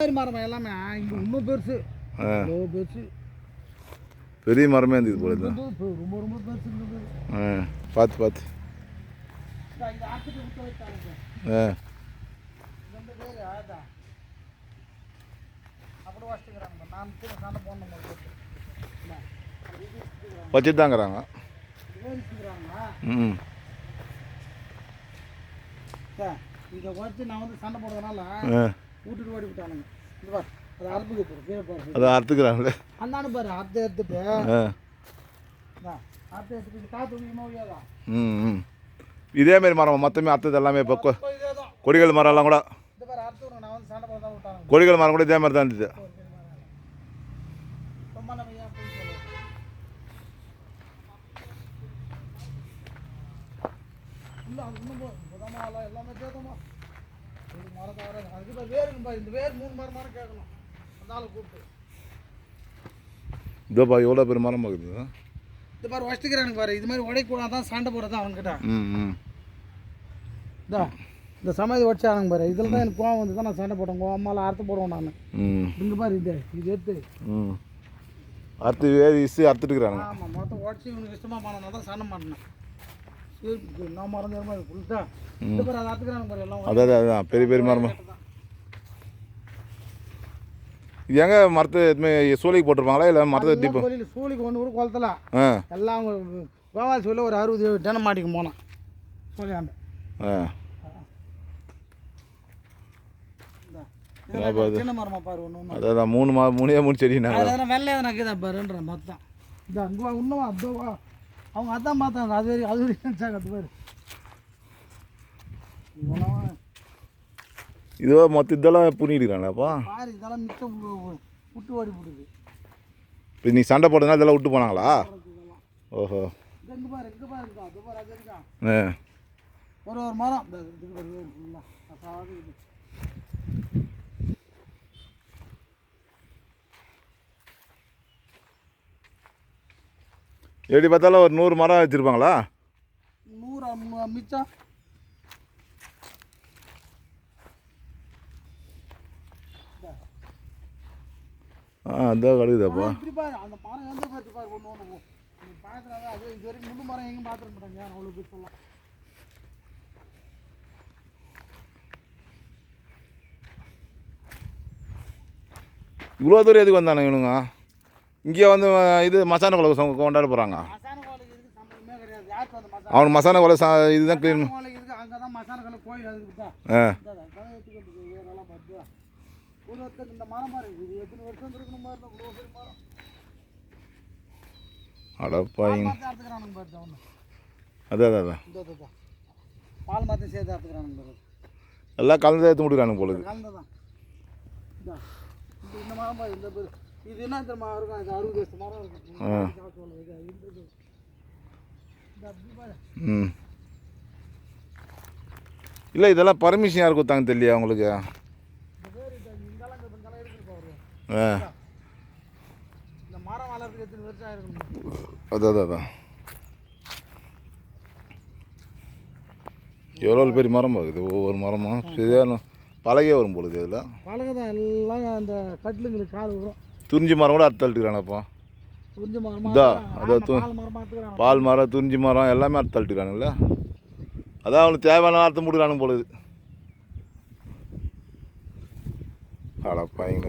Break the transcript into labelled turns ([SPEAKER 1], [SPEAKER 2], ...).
[SPEAKER 1] மரம் எல்லாமே. இங்கே இன்னும் பெருசு. அவ்வளோ பெருசு.
[SPEAKER 2] பெரிய மரமே இருந்தது போல இது.
[SPEAKER 1] ரொம்ப ரொம்ப ரொம்ப பெருசு இருந்தது
[SPEAKER 2] ஆ பார்த்து பார்த்து ஆ.
[SPEAKER 1] ரெண்டு பேர் அதான் அப்படி வச்சுக்கிறாங்க. நான் கூட சண்டை போடணும் போல போட்டு. என்ன? அது இது வச்சுக்கிறாங்க.
[SPEAKER 2] வச்சுட்டு தாங்கிறாங்க
[SPEAKER 1] இது வச்சுக்கிறாங்க.
[SPEAKER 2] ம்
[SPEAKER 1] இதை வச்சு நான் வந்து சண்டை போடுறதுனால விட்டுட்டு ஓடி விட்டானுங்க. இது பாரு அது அறுப்புக்கு போகிற கீழே பாரு
[SPEAKER 2] அதை அறுத்துக்கிறாங்களே.
[SPEAKER 1] அந்தானு பாரு அறுத்து எடுத்துட்டு.
[SPEAKER 2] ஆ.
[SPEAKER 1] இந்தா, அறுத்து எடுத்துட்டு காற்று முடியுமா முடியாதா
[SPEAKER 2] ம் ம். இதேமாரி மரம் மொத்தமே அறுத்தது எல்லாமே இப்போ கொடிகள் மரம் எல்லாம் கூட கொடிகள் மரம் கூட இதே மாதிரி தான்
[SPEAKER 1] புதமா எல்லாம் இது மரம் தவிர அதுக்கு இப்போ வேருக்கு பாரு இந்த வேர் மூணு மரம் மரம் கேட்கணும் அந்த ஆளை கூப்பிட்டு
[SPEAKER 2] இதோப்பா எவ்வளோ பெரிய மரம் பார்க்குது
[SPEAKER 1] இந்த பாரு வச்சுக்கிறானுங்க பாரு. இது மாதிரி உடைக்கூடாது தான் சண்டை போடுறது அவங்ககிட்ட
[SPEAKER 2] ம்
[SPEAKER 1] இதா இந்த சமாதி வச்சானுங்க பாரு. இதில் தான் எனக்கு கோவம் வந்து தான் நான் சண்டை போட்டேன். கோவமால அறுத்து போடுவேன் நான். இங்கே பாரு இது இது எடுத்து.
[SPEAKER 2] அறுத்து வேறு இசு அறுத்துட்டுக்கிறானுங்க
[SPEAKER 1] ஆமாம் மொத்தம் உடச்சி இவனுக்கு இஷ்டமாக பண்ணனா தான் சண்டை மாட்டினேன்
[SPEAKER 2] அதான் பெரிய பெரிய மரமா? எங்கே மரத்து எதுவுமே சூளைக்கு போட்டிருப்பாங்களா? இல்லை மரத்தை
[SPEAKER 1] கோழியில் சூழிக்கு ஒன்று கூட குளத்துல எல்லாம் கோவால் சொல்லி ஒரு அறுபது டென மாட்டிக்கு போனான்
[SPEAKER 2] ஆ. அதான் அதான் மூணு மா மூணே மூணு செடினாங்க
[SPEAKER 1] அது எதனா வெள்ளை எதனா இருக்குதா பாருன்ற மொத்தம். இந்த அங்கே வா இன்னும் அதோ வா. அவங்க அதான் பார்த்தாங்க. அது வரைக்கும் அது வரைக்கும் நினச்சாங்க அது பாரு இவனா
[SPEAKER 2] இதுவோ மொத்த இதெல்லாம் புரிஞ்சுக்கிறாங்களாப்பா
[SPEAKER 1] பாரு இதெல்லாம் மிச்சம் விட்டு ஓடி போடுது.
[SPEAKER 2] இப்போ நீ சண்டை போட்டதுனால இதெல்லாம் விட்டு போனாங்களா?
[SPEAKER 1] இதெல்லாம்
[SPEAKER 2] ஓஹோ
[SPEAKER 1] இது ஒரு ஒரு மரம் இந்த இதுக்கு பாரு வேறு ஃபுல்லாக அசாது இது
[SPEAKER 2] எப்படி பார்த்தாலும் ஒரு நூறு மரம் வச்சுருப்பாங்களா?
[SPEAKER 1] நூறு மிச்சம்.
[SPEAKER 2] ஆ அந்த
[SPEAKER 1] பாரு அந்த மரம் எந்த பார்த்து பாரு ஒன்று ஒன்று நீ பார்க்குறாங்க அது இது வரைக்கும் முள்ளு மரம் எங்கேயும் மாட்டாங்க. யாரும் அவ்வளோ சொல்லலாம்?
[SPEAKER 2] இவ்வளோ தூரம் எதுக்கு வந்தானுங்க இவனுங்க? இங்கே வந்து இது மசான கொலை கொண்டாட போகிறாங்க
[SPEAKER 1] மசான
[SPEAKER 2] அவனுக்கு மசான கொலை சா இதுதான் க்ளீன் ஆ. அதான் அதான்
[SPEAKER 1] பால் மாற்றி சேர்த்து அறுத்துக்கிறானுங்க
[SPEAKER 2] எல்லாம் கலந்து எடுத்து முடிக்கிறானுங்க போல
[SPEAKER 1] இந்த மரம் இந்த இது என்ன தெரியுமா இருக்கும். இது அறுபது வருஷம் மரம் இருக்கும்
[SPEAKER 2] ம். இல்லை இதெல்லாம் பர்மிஷன் யார் கொடுத்தாங்க தெரியல அவங்களுக்கு
[SPEAKER 1] இந்த பேர் இந்த இங்கெல்லாம் இந்த இங்கெல்லாம் இருக்கு பாரு
[SPEAKER 2] ஆ அதான் அதான் எவ்வளோ பெரிய மரம் இருக்குது? ஒவ்வொரு மரமும் சரியான பழகே வரும் பொழுது இதில்.
[SPEAKER 1] பழக தான் எல்லாம் அந்த கட்டிலுங்களுக்கு கால் வரும்.
[SPEAKER 2] துறிஞ்சி மரம் கூட அறுத்து
[SPEAKER 1] புரிஞ்ச மரமா
[SPEAKER 2] இதா,
[SPEAKER 1] ஆமா,
[SPEAKER 2] அதோ து-
[SPEAKER 1] பால் மரமா
[SPEAKER 2] பால் மரம் எல்லாமே அறுத்து தள்ளிட்டுக்கிறானுங்கள அதான் அவனுக்கு தேவையான அறுத்து முடிக்கிறானுங்க பொழுது அடப்பாங்க